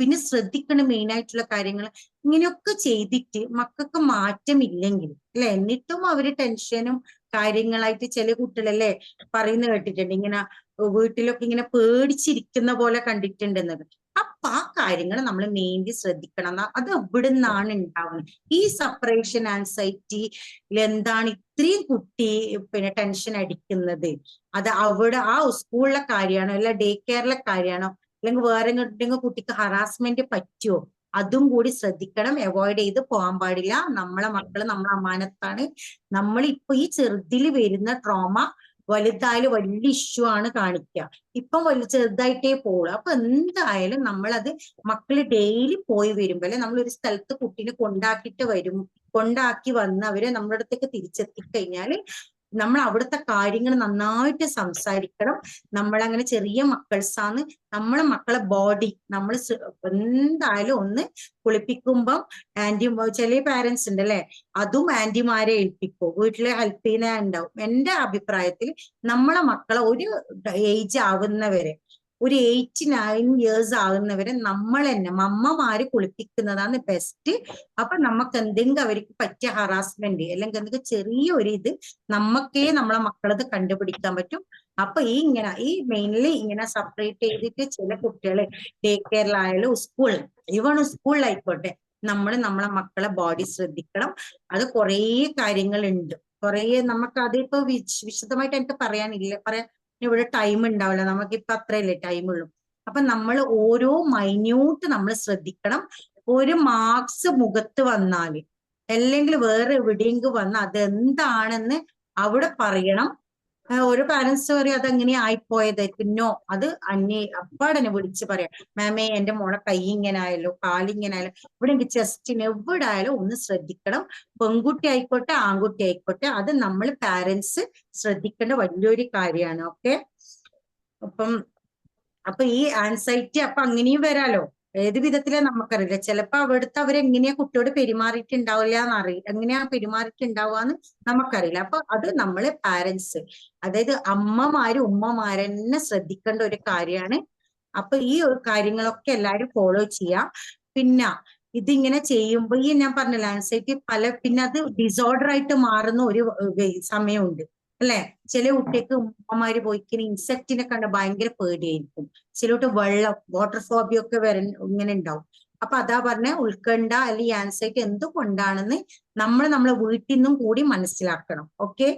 പിന്നെ ശ്രദ്ധിക്കണം മെയിൻ ആയിട്ടുള്ള കാര്യങ്ങൾ ഇങ്ങനെയൊക്കെ ചെയ്തിട്ട് മക്കൾക്ക് മാറ്റമില്ലെങ്കിൽ അല്ലെ? എന്നിട്ടും അവർ ടെൻഷനും കാര്യങ്ങളായിട്ട് ചില കുട്ടികളല്ലേ പറയുന്ന കേട്ടിട്ടുണ്ട്. ഇങ്ങനെ വീട്ടിലൊക്കെ ഇങ്ങനെ പേടിച്ചിരിക്കുന്ന പോലെ കണ്ടിട്ടുണ്ടെന്നത്. അപ്പൊ ആ കാര്യങ്ങൾ നമ്മൾ മെയിൻലി ശ്രദ്ധിക്കണം. അത് എവിടെ നിന്നാണ് ഉണ്ടാവുന്നത്? ഈ സപ്പറേഷൻ ആൻസൈറ്റിയിൽ എന്താണ് ഇത്രയും കുട്ടി പിന്നെ ടെൻഷൻ അടിക്കുന്നത്? അത് അവിടെ ആ സ്കൂളിലെ കാര്യമാണോ അല്ല ഡേ കെയറിലെ കാര്യമാണോ അല്ലെങ്കിൽ വേറെ കുട്ടിക്ക് ഹറാസ്മെന്റ് പറ്റുമോ അതും കൂടി ശ്രദ്ധിക്കണം. അവോയ്ഡ് ചെയ്ത് പോകാൻ പാടില്ല. നമ്മളെ മക്കൾ നമ്മളെ അമാനത്താണ് നമ്മൾ ഇപ്പൊ ഈ ചെറുതിൽ വരുന്ന ട്രോമ വലുതായാലും വലിയ ഇഷ്യൂ ആണ് കാണിക്കുക ഇപ്പം വലിയ ചെറുതായിട്ടേ പോകുള്ളൂ അപ്പൊ എന്തായാലും നമ്മളത് മക്കൾ ഡെയിലി പോയി വരുമ്പോൾ നമ്മൾ ഒരു സ്ഥലത്ത് കുട്ടീനെ കൊണ്ടാക്കിയിട്ട് വരും. കൊണ്ടാക്കി വന്ന് അവരെ നമ്മുടെ അടുത്തേക്ക് തിരിച്ചെത്തി കഴിഞ്ഞാൽ നമ്മൾ അവിടുത്തെ കാര്യങ്ങൾ നന്നായിട്ട് സംസാരിക്കണം. നമ്മളങ്ങനെ ചെറിയ മക്കൾസാന്ന് നമ്മളെ മക്കളെ ബോഡി നമ്മൾ എന്തായാലും ഒന്ന് കുളിപ്പിക്കുമ്പം ആന്റി ചില പാരന്റ്സ് ഉണ്ട് അല്ലെ അതും ആന്റിമാരെ ഏൽപ്പിക്കും. വീട്ടിലെ ഹെൽപ്പ് ചെയ്യുന്ന ഉണ്ടാവും എന്റെ അഭിപ്രായത്തിൽ നമ്മളെ മക്കളെ ഒരു ഏജ് ആവുന്നവരെ ഒരു എയ്റ്റ് നയൻ ഇയേഴ്സ് ആകുന്നവരെ നമ്മൾ തന്നെ മമ്മമാര് കുളിപ്പിക്കുന്നതാണ് ബെസ്റ്റ് അപ്പൊ നമുക്ക് എന്തെങ്കിലും അവർക്ക് പറ്റിയ ഹറാസ്മെന്റ് അല്ലെങ്കിൽ എന്തെങ്കിലും ചെറിയ ഒരു ഇത് നമ്മക്കേ നമ്മളെ മക്കളത് കണ്ടുപിടിക്കാൻ പറ്റും. അപ്പൊ ഈ ഇങ്ങനെ ഈ മെയിൻലി ഇങ്ങനെ സെപ്പറേറ്റ് ചെയ്തിട്ട് ചില കുട്ടികൾ ഡേ കെയറിലായാലും സ്കൂളിൽ ഈവൺ സ്കൂളിലായിക്കോട്ടെ നമ്മൾ നമ്മളെ മക്കളെ ബോഡി ശ്രദ്ധിക്കണം. അത് കുറേ കാര്യങ്ങളുണ്ട്. കുറേ നമുക്ക് അതിപ്പോ വിശ- വിശദമായിട്ട് എനിക്ക് പറയാനില്ല. പറയാൻ ഇവിടെ ടൈം ഉണ്ടാവില്ല നമുക്ക് ഇപ്പൊ അത്രയല്ലേ ടൈം ഉള്ളൂ. അപ്പൊ നമ്മൾ ഓരോ മൈന്യൂട്ട് നമ്മൾ ശ്രദ്ധിക്കണം. ഒരു മാർക്സ് മുഖത്ത് വന്നാൽ അല്ലെങ്കിൽ വേറെ എവിടെയെങ്കിലും വന്നാൽ അതെന്താണെന്ന് അവിടെ പറയണം. ഒരു പാരന്റ്സ് പറയും അതെങ്ങനെ ആയിപ്പോയതായിരിക്കും നോ അത് അന്നെ അപ്പാടനെ വിളിച്ച് പറയാം. മാമേ എന്റെ മോളെ കൈ ഇങ്ങനെ ആയാലോ കാലിങ്ങനെ ആയാലോ ഇവിടെ ചെസ്റ്റിന് എവിടെ ആയാലും ഒന്ന് ശ്രദ്ധിക്കണം. പെൺകുട്ടി ആയിക്കോട്ടെ ആൺകുട്ടി ആയിക്കോട്ടെ അത് നമ്മൾ പാരന്റ്സ് ശ്രദ്ധിക്കേണ്ട വലിയൊരു കാര്യമാണ് ഓക്കെ അപ്പം അപ്പൊ ഈ ആൻസൈറ്റി അപ്പൊ അങ്ങനെയും വരാലോ? ഏത് വിധത്തിലെ നമുക്കറിയില്ല. ചിലപ്പോ അവിടുത്തെ അവരെങ്ങനെയാ കുട്ടിയോട് പെരുമാറിയിട്ടുണ്ടാവില്ല എന്നറിയില്ല എങ്ങനെയാ പെരുമാറിയിട്ടുണ്ടാവുക നമുക്കറിയില്ല. അപ്പൊ അത് നമ്മൾ പാരന്റ്സ് അതായത് അമ്മമാര് ഉമ്മമാരെന്നെ ശ്രദ്ധിക്കേണ്ട ഒരു കാര്യമാണ്. അപ്പൊ ഈ കാര്യങ്ങളൊക്കെ എല്ലാരും ഫോളോ ചെയ്യാം. പിന്നെ ഇതിങ്ങനെ ചെയ്യുമ്പോ ഈ ഞാൻ പറഞ്ഞില്ല ആൻസൈറ്റി പല പിന്നെ അത് ഡിസോർഡർ ആയിട്ട് മാറുന്ന ഒരു സമയമുണ്ട്. അല്ലെ? ചില കുട്ടിക്ക് ഉമ്മമാര് പോയിക്കുന്ന ഇൻസെക്റ്റിനെ കണ്ട് ഭയങ്കര പേടിയായിരിക്കും. ചിലോട്ട് വെള്ളം വാട്ടർ ഫോബിയ ഒക്കെ വര ഇങ്ങനെ ഉണ്ടാവും അപ്പൊ അതാ പറഞ്ഞ ഉൾക്കണ്ട അല്ലെങ്കിൽ ആൻസൈറ്റി എന്തുകൊണ്ടാണെന്ന് നമ്മൾ നമ്മളെ വീട്ടിൽ നിന്നും കൂടി മനസ്സിലാക്കണം. ഓക്കെ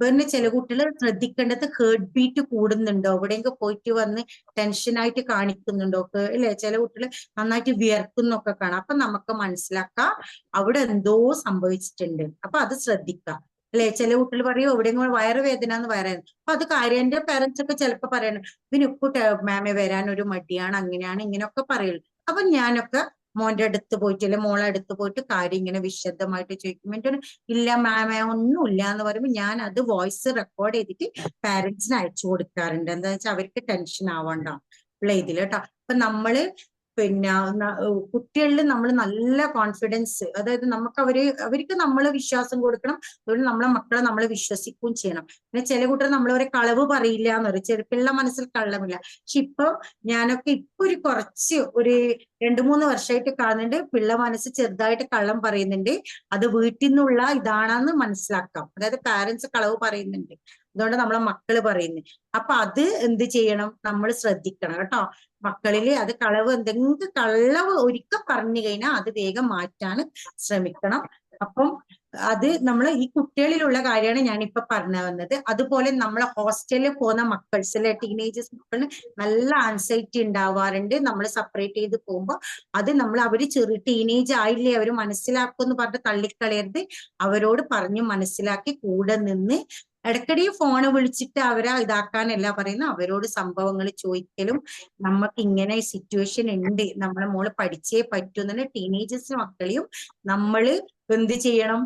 പിന്നെ ചില കുട്ടികൾ ശ്രദ്ധിക്കേണ്ടത് ഹേർട്ട് ബീറ്റ് കൂടുന്നുണ്ടോ? എവിടെയെങ്കിലും പോയിട്ട് വന്ന് ടെൻഷനായിട്ട് കാണിക്കുന്നുണ്ടോ? അല്ലെ? ചില കുട്ടികൾ നന്നായിട്ട് വിയർക്കുന്നൊക്കെ കാണാം. അപ്പൊ നമുക്ക് മനസ്സിലാക്കാം അവിടെ എന്തോ സംഭവിച്ചിട്ടുണ്ട്. അപ്പൊ അത് ശ്രദ്ധിക്കാം. അല്ലെ? ചില കുട്ടികൾ പറയും എവിടെയെങ്കിലും വയറുവേദന എന്ന് പറയാൻ. അപ്പൊ അത് കാര്യം എന്റെ പേരൻസ് ഒക്കെ ചിലപ്പോൾ പറയണം പിന്നെ ഉപ്പുട്ട മാമെ വരാൻ ഒരു മടിയാണ് അങ്ങനെയാണ് ഇങ്ങനെയൊക്കെ പറയുള്ളൂ അപ്പൊ ഞാനൊക്കെ മോന്റെ അടുത്ത് പോയിട്ട് അല്ലെ മോളെ അടുത്ത് പോയിട്ട് കാര്യം ഇങ്ങനെ വിശദമായിട്ട് ചോദിക്കുമ്പോൾ എന്റെ ഇല്ല മാമേ ഒന്നുമില്ല എന്ന് പറയുമ്പോൾ ഞാൻ അത് വോയിസ് റെക്കോർഡ് ചെയ്തിട്ട് പാരന്റ്സിന് അയച്ചു കൊടുക്കാറുണ്ട്. എന്താ വെച്ചാൽ അവർക്ക് ടെൻഷൻ ആവണ്ട. ഉള്ള ഇതിൽ കേട്ടോ അപ്പൊ നമ്മൾ പിന്നെ കുട്ടികളിൽ നമ്മൾ നല്ല കോൺഫിഡൻസ് അതായത് നമുക്ക് അവർ അവർക്ക് നമ്മൾ വിശ്വാസം കൊടുക്കണം. അതുകൊണ്ട് നമ്മളെ മക്കളെ നമ്മൾ വിശ്വസിക്കുകയും ചെയ്യണം. പിന്നെ ചില കുട്ടികൾ നമ്മളവരെ കളവ് പറയില്ല എന്ന് പറയും. ചെറുപ്പിള്ള മനസ്സിൽ കള്ളമില്ല. പക്ഷെ ഇപ്പൊ ഞാനൊക്കെ ഇപ്പൊ ഒരു കുറച്ച് ഒരു രണ്ടു മൂന്ന് വർഷമായിട്ട് കാണുന്നുണ്ട്. പിള്ള മനസ്സ് ചെറുതായിട്ട് കള്ളം പറയുന്നുണ്ട്. അത് വീട്ടിൽ നിന്നുള്ള ഇതാണെന്ന് മനസ്സിലാക്കാം. അതായത് പാരന്റ്സ് കളവ് പറയുന്നുണ്ട്. അതുകൊണ്ട് നമ്മളെ മക്കൾ പറയുന്നത് അപ്പൊ അത് എന്ത് ചെയ്യണം? നമ്മൾ ശ്രദ്ധിക്കണം കേട്ടോ. മക്കളിൽ അത് കളവ് എന്തെങ്കിലും കള്ളവ് ഒരിക്കൽ പറഞ്ഞു കഴിഞ്ഞാൽ അത് വേഗം മാറ്റാൻ ശ്രമിക്കണം. അപ്പം അത് നമ്മൾ ഈ കുട്ടികളിലുള്ള കാര്യമാണ് ഞാനിപ്പോ പറഞ്ഞു വന്നത്. അതുപോലെ നമ്മളെ ഹോസ്റ്റലിൽ പോകുന്ന മക്കൾസിലെ ടീനേജേഴ്സ് മക്കളിന് നല്ല ആൻസൈറ്റി ഉണ്ടാവാറുണ്ട് നമ്മൾ സെപ്പറേറ്റ് ചെയ്ത് പോകുമ്പോൾ അത് നമ്മൾ അവർ ചെറിയ ടീനേജ് ആയില്ലേ അവർ മനസ്സിലാക്കും എന്ന് പറഞ്ഞ് തള്ളിക്കളയരുത്. അവരോട് പറഞ്ഞു മനസ്സിലാക്കി കൂടെ നിന്ന് ഇടയ്ക്കിടെ ഫോണ് വിളിച്ചിട്ട് അവരെ ഇതാക്കാനല്ല പറയുന്നത് അവരോട് സംഭവങ്ങൾ ചോദിക്കലും. നമുക്ക് ഇങ്ങനെ സിറ്റുവേഷൻ ഉണ്ട് നമ്മളെ മോൾ പഠിച്ചേ പറ്റൂ എന്നുള്ള ടീനേജേഴ്സ് മക്കളെയും നമ്മൾ എന്ത് ചെയ്യണം?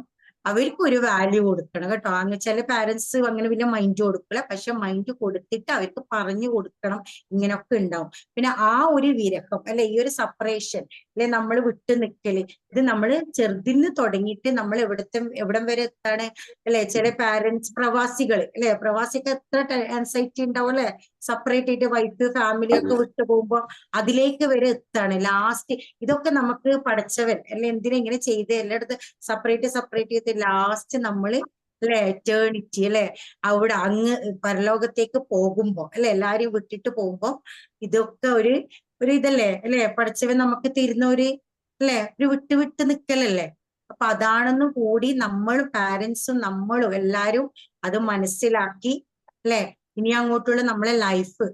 അവർക്ക് ഒരു വാല്യൂ കൊടുക്കണം കേട്ടോ. അങ്ങനെ ചില പാരന്റ്സ് അങ്ങനെ വലിയ മൈൻഡ് കൊടുക്കില്ല പക്ഷെ മൈൻഡ് കൊടുത്തിട്ട് അവർക്ക് പറഞ്ഞു കൊടുക്കണം. ഇങ്ങനൊക്കെ ഉണ്ടാവും. പിന്നെ ആ ഒരു വിരഹം അല്ലെ ഈ ഒരു സെപ്പറേഷൻ അല്ലെ നമ്മൾ വിട്ടു നിൽക്കൽ ഇത് നമ്മൾ ചെറുതിന്ന് തുടങ്ങിയിട്ട് നമ്മൾ എവിടത്തെ എവിടം വരെ എത്താണ്? അല്ലെ ചില പാരന്റ്സ് പ്രവാസികൾ അല്ലെ പ്രവാസികൾ എത്ര ആൻസൈറ്റി ഉണ്ടാവും അല്ലെ? സെപ്പറേറ്റ് ആയിട്ട് വൈഫ് ഫാമിലി ഒക്കെ വിട്ടു പോകുമ്പോ അതിലേക്ക് വരെ എത്താണ്? ലാസ്റ്റ് ഇതൊക്കെ നമുക്ക് പഠിച്ചവൻ അല്ലെ എന്തിനാ ഇങ്ങനെ ചെയ്ത്? എല്ലായിടത്തും സെപ്പറേറ്റ് സെപ്പറേറ്റ് ചെയ്ത് ലാസ്റ്റ് നമ്മൾ അല്ലെ എറ്റേണിറ്റി അല്ലെ അവിടെ അങ്ങ് പരലോകത്തേക്ക് പോകുമ്പോ അല്ലെ എല്ലാരും വിട്ടിട്ട് പോകുമ്പോ ഇതൊക്കെ ഒരു ഒരു ഇതല്ലേ അല്ലെ? പഠിച്ചവൻ നമുക്ക് തരുന്ന ഒരു അല്ലെ ഒരു വിട്ട് വിട്ട് നിക്കലല്ലേ? അപ്പൊ അതാണെന്ന് കൂടി നമ്മൾ പാരന്റ്സും നമ്മളും എല്ലാരും അത് മനസ്സിലാക്കി അല്ലെ ഇനി അങ്ങോട്ടുള്ള നമ്മളെ ലൈഫ്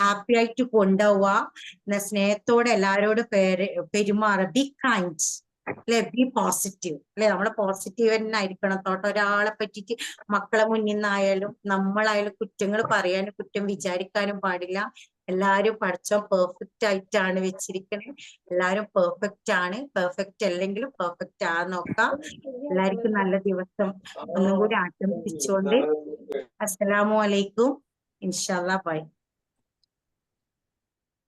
ഹാപ്പി ആയിട്ട് കൊണ്ടുപോവുക എന്ന സ്നേഹത്തോടെ എല്ലാവരോടും പേര് പെരുമാറുക ബി കൈൻഡ് അല്ലെ? ബി പോസിറ്റീവ് അല്ലെ? നമ്മളെ പോസിറ്റീവ് തന്നെ ആയിരിക്കണം തോട്ടം ഒരാളെ പറ്റിയിട്ട് മക്കളെ മുന്നിൽ നിന്നായാലും നമ്മളായാലും കുറ്റങ്ങൾ പറയാനും കുറ്റം വിചാരിക്കാനും പാടില്ല. എല്ലാരും പഠിച്ചോ പെർഫെക്റ്റ് ആയിട്ടാണ് വെച്ചിരിക്കണേ. എല്ലാരും പെർഫെക്റ്റ് ആണ്. പെർഫെക്റ്റ് അല്ലെങ്കിലും പെർഫെക്റ്റ് ആ നോക്കാം. എല്ലാവർക്കും നല്ല ദിവസം. ഒന്നും കൂടി ആശംസിച്ചുകൊണ്ട്. അസ്സലാമു അലൈക്കും. ഇൻഷാല്ലാ ബൈ